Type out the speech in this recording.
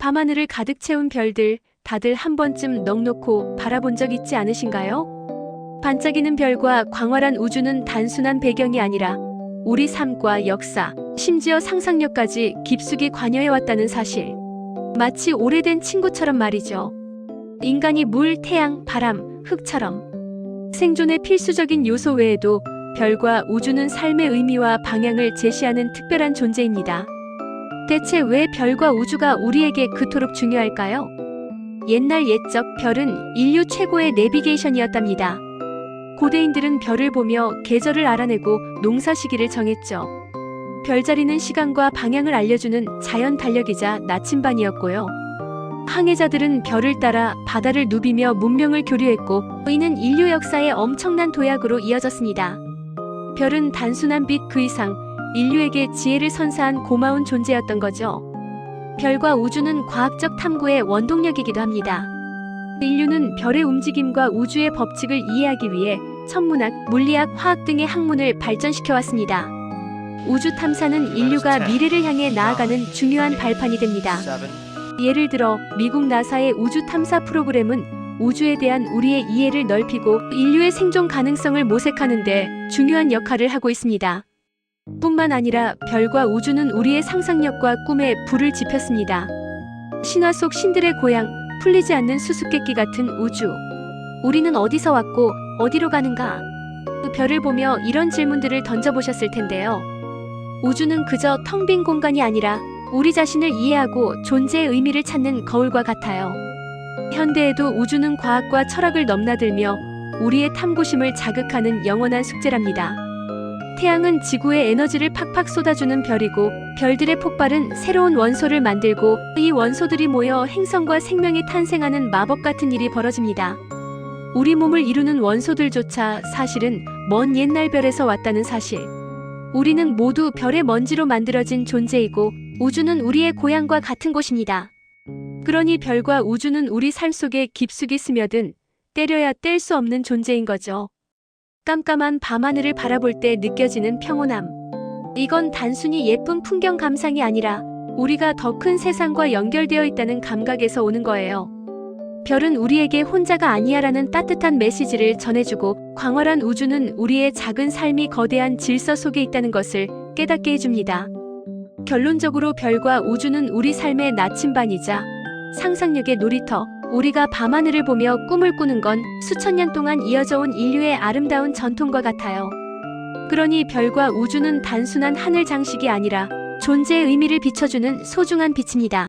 밤하늘을 가득 채운 별들, 다들 한 번쯤 넋놓고 바라본 적 있지 않으신가요? 반짝이는 별과 광활한 우주는 단순한 배경이 아니라 우리 삶과 역사, 심지어 상상력까지 깊숙이 관여해왔다는 사실. 마치 오래된 친구처럼 말이죠. 인간이 물, 태양, 바람, 흙처럼 생존의 필수적인 요소 외에도 별과 우주는 삶의 의미와 방향을 제시하는 특별한 존재입니다. 대체 왜 별과 우주가 우리에게 그토록 중요할까요? 옛날 옛적 별은 인류 최고의 내비게이션이었답니다. 고대인들은 별을 보며 계절을 알아내고 농사 시기를 정했죠. 별자리는 시간과 방향을 알려주는 자연 달력이자 나침반이었고요. 항해자들은 별을 따라 바다를 누비며 문명을 교류했고 이는 인류 역사의 엄청난 도약으로 이어졌습니다. 별은 단순한 빛 그 이상 인류에게 지혜를 선사한 고마운 존재였던 거죠. 별과 우주는 과학적 탐구의 원동력이기도 합니다. 인류는 별의 움직임과 우주의 법칙을 이해하기 위해 천문학, 물리학, 화학 등의 학문을 발전시켜 왔습니다. 우주 탐사는 인류가 미래를 향해 나아가는 중요한 발판이 됩니다. 예를 들어 미국 나사의 우주 탐사 프로그램은 우주에 대한 우리의 이해를 넓히고 인류의 생존 가능성을 모색하는 데 중요한 역할을 하고 있습니다. 뿐만 아니라 별과 우주는 우리의 상상력과 꿈에 불을 지폈습니다. 신화 속 신들의 고향, 풀리지 않는 수수께끼 같은 우주. 우리는 어디서 왔고 어디로 가는가? 그 별을 보며 이런 질문들을 던져보셨을 텐데요. 우주는 그저 텅 빈 공간이 아니라 우리 자신을 이해하고 존재의 의미를 찾는 거울과 같아요. 현대에도 우주는 과학과 철학을 넘나들며 우리의 탐구심을 자극하는 영원한 숙제랍니다. 태양은 지구에 에너지를 팍팍 쏟아주는 별이고 별들의 폭발은 새로운 원소를 만들고 이 원소들이 모여 행성과 생명이 탄생하는 마법 같은 일이 벌어집니다. 우리 몸을 이루는 원소들조차 사실은 먼 옛날 별에서 왔다는 사실. 우리는 모두 별의 먼지로 만들어진 존재이고 우주는 우리의 고향과 같은 곳입니다. 그러니 별과 우주는 우리 삶 속에 깊숙이 스며든 때려야 뗄 수 없는 존재인 거죠. 깜깜한 밤하늘을 바라볼 때 느껴지는 평온함. 이건 단순히 예쁜 풍경 감상이 아니라 우리가 더 큰 세상과 연결되어 있다는 감각에서 오는 거예요. 별은 우리에게 혼자가 아니야라는 따뜻한 메시지를 전해주고 광활한 우주는 우리의 작은 삶이 거대한 질서 속에 있다는 것을 깨닫게 해줍니다. 결론적으로 별과 우주는 우리 삶의 나침반이자 상상력의 놀이터, 우리가 밤하늘을 보며 꿈을 꾸는 건 수천 년 동안 이어져 온 인류의 아름다운 전통과 같아요. 그러니 별과 우주는 단순한 하늘 장식이 아니라 존재의 의미를 비춰주는 소중한 빛입니다.